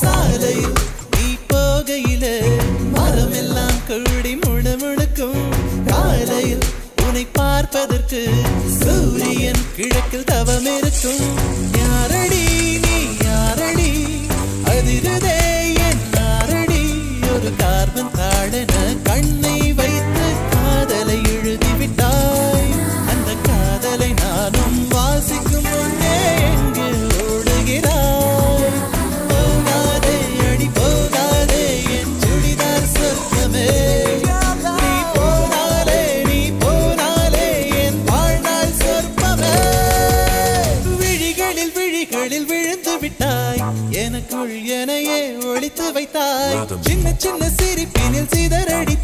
சாலையில் நீ போகையில மரம் எல்லாம் கூடி முழு முழுக்கும். காலையில் உன்னை பார்ப்பதற்கு சூரியன் கிழக்கில் தவம் இருக்கும். யாரடி நீ யாரடி? அதிருதே என் யாரடி ஒரு கார்பன் தாழன. விழிகளில் விழுந்து விட்டாய். எனக்குள் எனையே ஒழித்து வைத்தாய். சின்ன சின்ன சிரிப்பினில் சிதறடித்தாய்